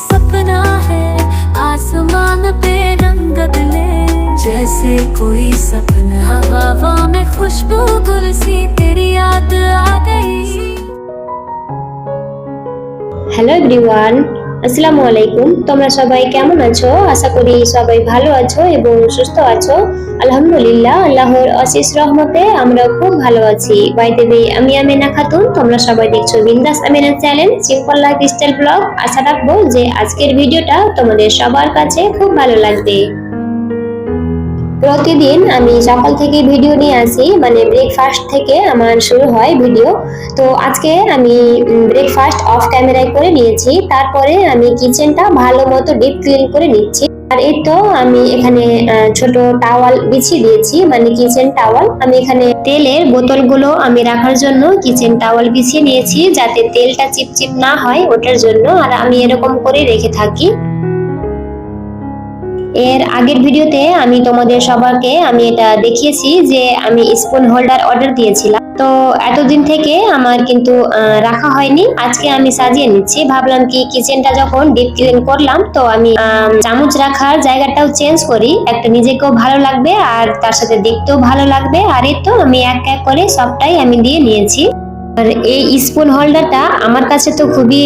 सपना है, आसमान पे रंग बदले। जैसे कोई सपना। हवा में खुशबू गुलसी, तेरी याद आ गई। हेलो एवरीवन আসসালামু আলাইকুম। তোমরা সবাই কেমন আছো? আশা করি সবাই ভালো আছো এবং সুস্থ আছো। আলহামদুলিল্লাহ, আল্লাহর অশেষ রহমতে আমরা খুব ভালো আছি। বাই দেবে আমি আমিনা খাতুন, তোমরা সবাই দেখছ Bindas Amina channel simple lifestyle blog আশা রাখব যে আজকের ভিডিওটা তোমাদের সবার কাছে খুব ভালো লাগবে। প্রতিদিন আমি সকাল থেকে ভিডিও নিয়ে আসি মানে ব্রেকফাস্ট থেকে আমার শুরু হয় ভিডিও। তো আজকে আমি ব্রেকফাস্ট অফ ক্যামেরায় করে নিয়েছি, তারপরে আমি কিচেনটা ভালো মতো ডিপ ক্লিন করে নিচ্ছি। আর এই তো আমি এখানে ছোট টাওয়াল বিছিয়ে দিয়েছি মানে কিচেন টাওয়াল আমি এখানে তেলের বোতলগুলো আমি রাখার জন্য কিচেন টাওয়াল বিছিয়ে নিয়েছি, যাতে তেলটা চিপচিপ না হয় ওটার জন্য। আর আমি এরকম করে রেখে থাকি। এর আগের ভিডিওতে আমি তোমাদের সবাইকে আমি এটা দেখিয়েছি যে আমি স্পুন হোল্ডার অর্ডার দিয়েছিলাম। তো এতদিন থেকে আমার কিন্তু রাখা হয়নি। আজকে আমি সাজিয়ে নিচ্ছি। ভাবলাম কি কিচেনটা যখন ডিপ ক্লিন করলাম, তো আমি চামচ রাখার জায়গাটাও চেঞ্জ করি। একটা নিজেকেও ভালো লাগবে আর তার সাথে দেখতেও ভালো লাগবে। আর এই তো আমি এক এক করে সবটাই আমি দিয়ে নিয়েছি। আর এই স্পুন হোল্ডারটা আমার কাছে তো খুবই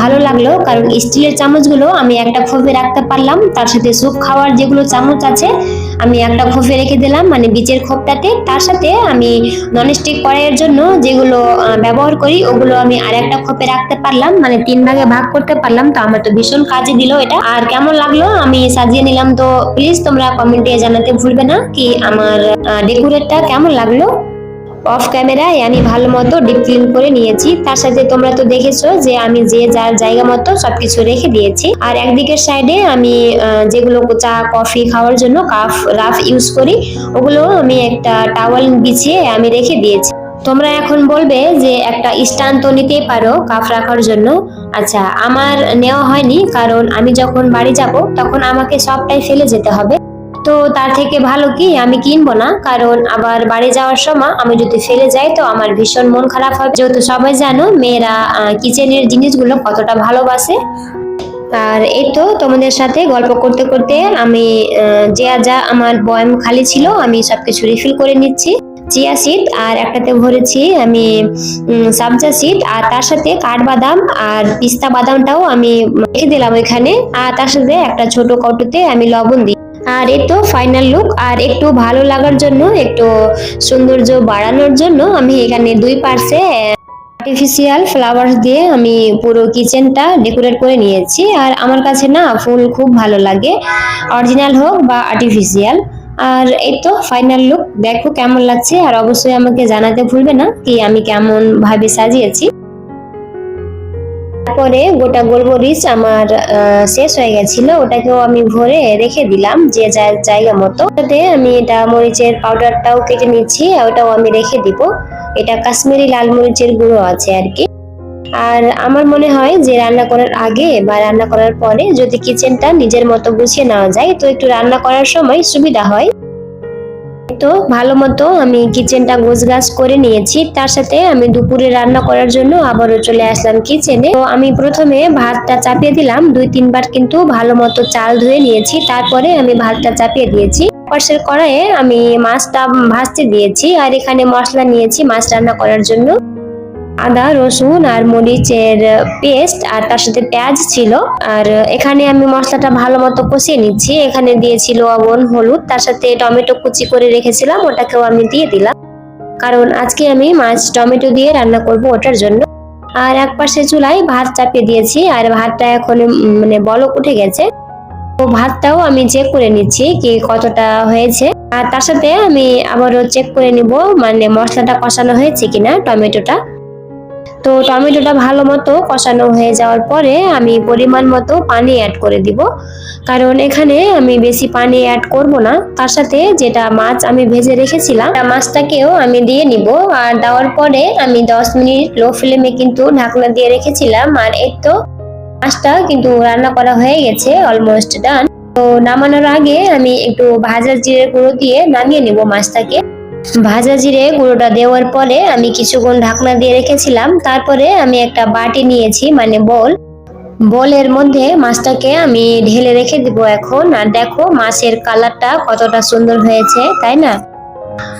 ভালো লাগল। কারণ স্টিলের চামচগুলো আমি একটা খোপে রাখতে পারলাম। তার সাথে স্যুপ খাওয়ার যেগুলো চামচ আছে, আমি একটা খোপে রেখে দিলাম। মানে বিচের খোপটাতে। তার সাথে আমি ননস্টিক কড়াইয়ের জন্য যেগুলো ব্যবহার করি, ওগুলো আমি আর একটা খোপে রাখতে পারলাম। মানে তিন ভাগে ভাগ করতে পারলাম। তো আমার তো ভীষণ কাজে দিল এটা। আর কেমন লাগল? আমি সাজিয়ে নিলাম। তো প্লিজ তোমরা কমেন্টে জানাতে ভুলবে না। কি আমার ডেকোরেটটা কেমন লাগল? অফ ক্যামেরায় আমি ভালো মতো ডিপ ক্লিন করে নিয়েছি। তার সাথে তোমরা তো দেখেছ যে আমি যে যার জায়গা মতো সবকিছু রেখে দিয়েছি। আর একদিকের সাইডে আমি যেগুলো চা কফি খাওয়ার জন্য কাফ রাফ ইউজ করি, ওগুলো আমি একটা টাওয়াল বিছিয়ে আমি রেখে দিয়েছি। তোমরা এখন বলবে যে একটা স্ট্যান্ড তো নিতেই পারো কাফ রাখার জন্য। আচ্ছা আমার নেওয়া হয়নি কারণ আমি যখন বাড়ি যাব, তখন আমাকে সবটাই ফেলে যেতে হবে। তো তার থেকে ভালো কি? আমি কিনবো না। কারণ আবার বাড়ি যাওয়ার সময় আমি যদি ফেলে যাই, তো আমার ভীষণ মন খারাপ হবে। যেহেতু সবাই জানো, মেয়েরা কিচেনের জিনিসগুলো কতটা ভালোবাসে। আর এই তো তোমাদের সাথে গল্প করতে করতে আমি যা যা আমার বয়াম খালি ছিল, আমি সবকিছু রিফিল করে নিচ্ছি। চিয়া সিড আর একটাতে ভরেছি আমি সাবজা সিড আর তার সাথে কাঠবাদাম আর পিস্তা বাদামটাও আমি রেখে দিলাম ওইখানে। আর তার সাথে একটা ছোট কৌটোতে আমি লবণ দিই। আর এই তো ফাইনাল লুক আর একটু ভালো লাগার জন্য, একটু সৌন্দর্য বাড়ানোর জন্য আমি এখানে দুই পার্শ্বে আর্টিফিশিয়াল ফ্লাওয়ার্স দিয়ে আমি পুরো কিচেনটা ডেকোরেট করে নিয়েছি। আর আমার কাছে না ফুল খুব ভালো লাগে অরিজিনাল হোক বা আর্টিফিশিয়াল আর এই তো ফাইনাল লুক দেখো কেমন লাগছে, আর অবশ্যই আমাকে জানাতে ভুলবে না কি আমি কেমন ভাবে সাজিয়েছি। তারপরে গোটা গোলমরিচ আমার শেষ হয়ে গেছিল। ওটাকেও আমি ভরে রেখে দিলাম যে জায়গা মতো। তাতে আমি এটা মরিচের পাউডারটাও কেটে নিচ্ছি ওটাও আমি রেখে দিব। এটা কাশ্মীরি লাল মরিচের গুঁড়ো আছে আর কি। আর আমার মনে হয় যে রান্না করার আগে বা রান্না করার পরে যদি কিচেনটা নিজের মতো গুছিয়ে নেওয়া যায়, তো একটু রান্না করার সময় সুবিধা হয়। তো ভালো মতো আমি কিচেনটা গোছগাছ করে নিয়েছি। তার সাথে আমি দুপুরে রান্না করার জন্য আবারও চলে আসলাম কিচেনে তো আমি প্রথমে ভাতটা চাপিয়ে দিলাম। দুই তিনবার কিন্তু ভালো মতো চাল ধুয়ে নিয়েছি। তারপরে আমি ভাতটা চাপিয়ে দিয়েছি। পাশের কড়াইয়ে আমি মাছটা ভাজতে দিয়েছি। আর এখানে মশলা নিয়েছি মাছ রান্না করার জন্য। আদা, রসুন আর মরিচের পেস্ট আর তার সাথে পেঁয়াজ ছিল। আর এখানে আমি মশলাটা ভালো মতো কষিয়ে নিচ্ছি। এখানে দিয়েছি লবণ, হলুদ, তার সাথে টমেটো কুচি করে রেখেছিলাম, ওটাকেও আমি দিয়ে দিলাম। কারণ আজকে আমি মাছ টমেটো দিয়ে রান্না করব ওটার জন্য। আর এক পাশে চুলায় ভাত চাপিয়ে দিয়েছি, আর ভাতটা এখন মানে বলক উঠে গেছে। তো ভাতটাও আমি চেক করে নিচ্ছি কি কতটা হয়েছে। আর তার সাথে আমি আবারও চেক করে নিব মানে মশলাটা কষানো হয়েছে কিনা টমেটোটা। তো টমেটোটা ভালো মতো কষানো হয়ে যাওয়ার পরে আমি পরিমাণ মতো পানি অ্যাড করে দিব। কারণ এখানে আমি বেশি পানি অ্যাড করব না। তার সাথে যেটা মাছ আমি ভেজে রেখেছিলাম মাছটাকেও আমি দিয়ে নিব। আর দেওয়ার পরে আমি দশ মিনিট লো ফ্লেমে কিন্তু ঢাকনা দিয়ে রেখেছিলাম। আর এই তো মাছটা কিন্তু রান্না করা হয়ে গেছে অলমোস্ট ডান তো নামানোর আগে আমি একটু ভাজা জিরে গুঁড়ো দিয়ে নামিয়ে নিব মাছটাকে। ভাজা জিরে গুঁড়োটা দেওয়ার পরে আমি কিছুক্ষণ ঢাকনা দিয়ে রেখেছিলাম। তারপরে আমি একটা বাটি নিয়েছি মানে বল। বলের মধ্যে মাছটাকে আমি ঢেলে রেখে দিব এখন। আর দেখো, মাছের কালারটা কতটা সুন্দর হয়েছে, তাই না?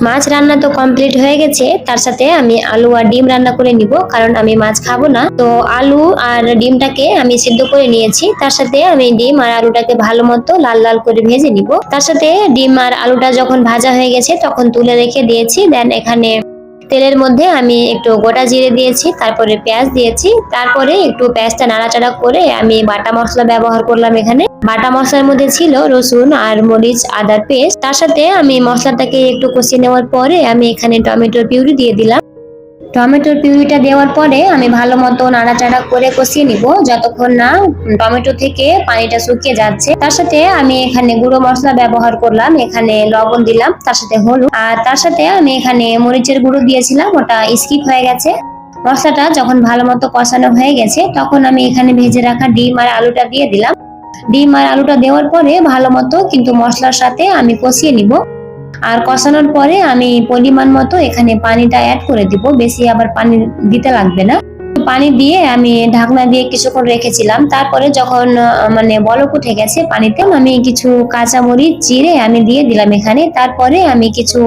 মাছ রান্না তো কমপ্লিট হয়ে গেছে, তার সাথে আমি আলু আর ডিম রান্না করে নিব, কারণ আমি মাছ খাব না। তো আলু আর ডিমটাকে আমি সিদ্ধ করে নিয়েছি, তার সাথে আমি ডিম আর আলুটাকে ভালো মতো লাল লাল করে ভেজে নিব। তার সাথে ডিম আর আলুটা যখন ভাজা হয়ে গেছে, তখন তুলে রেখে দিয়েছি, দেন এখানে তেলের মধ্যে আমি একটু গোটা জিরে দিয়েছি, তারপরে পেঁয়াজ দিয়েছি, তারপরে একটু পেঁয়াজটা নাড়াচাড়া করে আমি বাটা মশলা ব্যবহার করলাম এখানে। বাটা মশলার মধ্যে ছিল রসুন আর মরিচ আদার পেস্ট। তার সাথে আমি মশলাটাকে একটু কষিয়ে নেওয়ার পরে আমি এখানে টমেটোর পিউরি দিয়ে দিলাম। টমেটোর পিউরিটা দেওয়ার পরে আমি ভালো মতো নাড়াচাড়া করে কষিয়ে নিব। যতক্ষণ না টমেটো থেকে পানিটা শুকিয়ে যাচ্ছে। তার সাথে আমি এখানে গুঁড়ো মশলা ব্যবহার করলাম। এখানে লবণ দিলাম, তার সাথে হলুদ। আর তার সাথে আমি এখানে মরিচের গুঁড়ো দিয়েছিলাম, ওটা স্কিপ হয়ে গেছে। মশলাটা যখন ভালো মতো কষানো হয়ে গেছে, তখন আমি এখানে ভেজে রাখা ডিম আর আলুটা দিয়ে দিলাম। ডিম আর আলুটা দেওয়ার পরে ভালো মতো কিন্তু মশলার সাথে আমি কষিয়ে নিব। আর কষানোর পরে আমি পরিমাণ মতো এখানে পানিটা অ্যাড করে দিব। বেশি আবার পানি দিতে লাগবে না। পানি দিয়ে আমি ঢাকনা দিয়ে কিছুক্ষণ রেখেছিলাম। তারপরে যখন মানে বলক উঠে গেছে পানিতে, আমি কিছু কাঁচামরিচ চিড়ে আমি দিয়ে দিলাম এখানে। তারপরে আমি কিছু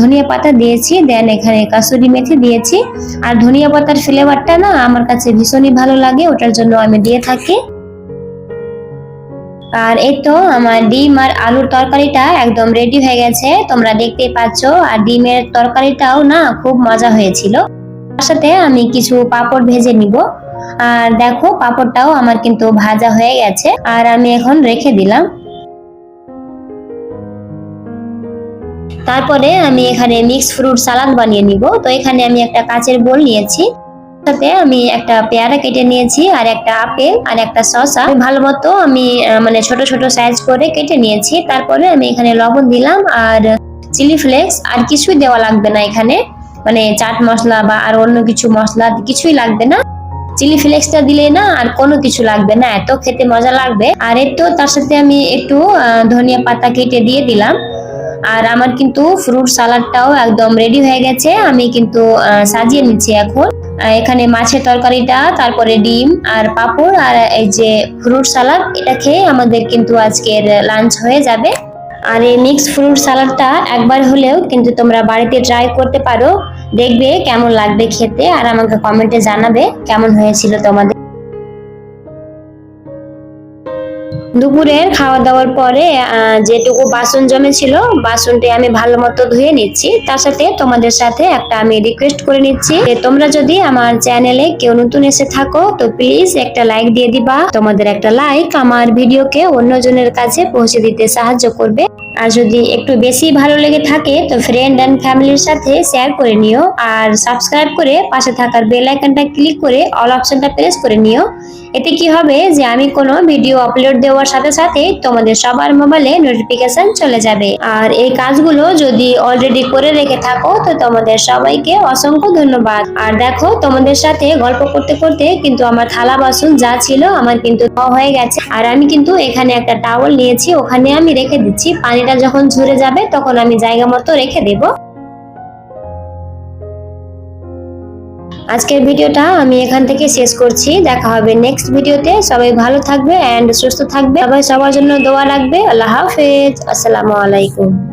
ধনিয়া পাতা দিয়েছি, দেন এখানে কাসুরি মেথি দিয়েছি। আর ধনিয়া পাতার ফ্লেভারটা না আমার কাছে ভীষণই ভালো লাগে, ওটার জন্য আমি দিয়ে থাকি। আর এই তো আমার ডিম আর আলুর তরকারিটা একদম রেডি হয়ে গেছে। তোমরা দেখতেই পাচ্ছ, আর ডিমের তরকারিটাও না খুব মজা হয়েছিল। তার সাথে আমি কিছু পাঁপড় ভেজে নিব। আর দেখো, পাঁপড়টাও আমার কিন্তু ভাজা হয়ে গেছে। আর আমি এখন রেখে দিলাম। তারপরে আমি এখানে মিক্স ফ্রুট সালাদ বানিয়ে নিব। তো এখানে আমি একটা কাচের বোল নিয়েছি। সাথে আমি একটা পেয়ারা কেটে নিয়েছি, আর একটা আপেল, আর একটা শসা। ভালো মতো আমি মানে ছোট ছোট সাইজ করে কেটে নিয়েছি। তারপরে আমি এখানে লবণ দিলাম, আর চিলি ফ্লেক্স আর কিছুই দেওয়া লাগবে না এখানে। মানে চাট মশলা বা আর অন্য কিছু মশলা কিছুই লাগবে না। চিলি ফ্লেক্সটা দিলে না আর কোনো কিছু লাগবে না, এত খেতে মজা লাগবে। আর এর তো তার সাথে আমি একটু ধনিয়া পাতা কেটে দিয়ে দিলাম। আর আমার কিন্তু ফ্রুট সালাডটাও একদম রেডি হয়ে গেছে। আমি কিন্তু সাজিয়ে নিচ্ছি এখন। এখানে মাছের তরকারিটা, তারপরে ডিম আর পাপড় আর এই যে ফ্রুট সালাদ, এটা খেয়ে আমাদের কিন্তু আজকের লাঞ্চ হয়ে যাবে। আর এই মিক্স ফ্রুট সালাডটা একবার হলেও কিন্তু তোমরা বাড়িতে ট্রাই করতে পারো। দেখবে কেমন লাগবে খেতে আর আমাকে কমেন্টে জানাবে কেমন হয়েছিল তোমাদের দুপুরের খাওয়া দাওয়ার পরে যেটুকু বাসন জমেছিল, বাসনটি আমি ভালো মতো ধুয়ে নিচ্ছি। তার সাথে তোমাদের সাথে একটা আমি রিকোয়েস্ট করে নিচ্ছি যে, তোমরা যদি আমার চ্যানেলে কেউ নতুন এসে থাকো, তো প্লিজ একটা লাইক দিয়ে দিবা। তোমাদের একটা লাইক আমার ভিডিওকে অন্যজনের কাছে পৌঁছে দিতে সাহায্য করবে। আর যদি একটু বেশি ভালো লেগে থাকে, তো ফ্রেন্ড অ্যান্ড ফ্যামিলির সাথে শেয়ার করে নিও। আর সাবস্ক্রাইব করে পাশে থাকার বেল আইকনটা ক্লিক করে অল অপশনটা প্রেস করে নিও। এতে কি হবে যে আমি কোনো ভিডিও আপলোড দেওয়ার সাথে সাথে তোমাদের সবার মোবাইলে নোটিফিকেশন চলে যাবে। আর এই কাজগুলো যদি অলরেডি করে রেখে থাকো, তো তোমাদের সবাইকে অসংখ্য ধন্যবাদ। আর দেখো, তোমাদের সাথে গল্প করতে করতে কিন্তু আমার থালা বাসন যা ছিল আমার কিন্তু হয়ে গেছে। আর আমি কিন্তু এখানে একটা টাওয়াল নিয়েছি, ওখানে আমি রেখে দিচ্ছি পানিটা যখন ঝরে যাবে, তখন আমি জায়গা মতো রেখে দেব। আজকের ভিডিওটা আমি এখান থেকে শেষ করছি। দেখা হবে নেক্সট ভিডিওতে। সবাই ভালো থাকবে অ্যান্ড সুস্থ থাকবে। সবাই সবার জন্য দোয়া রাখবে। আল্লাহ হাফেজ। আসসালামু আলাইকুম।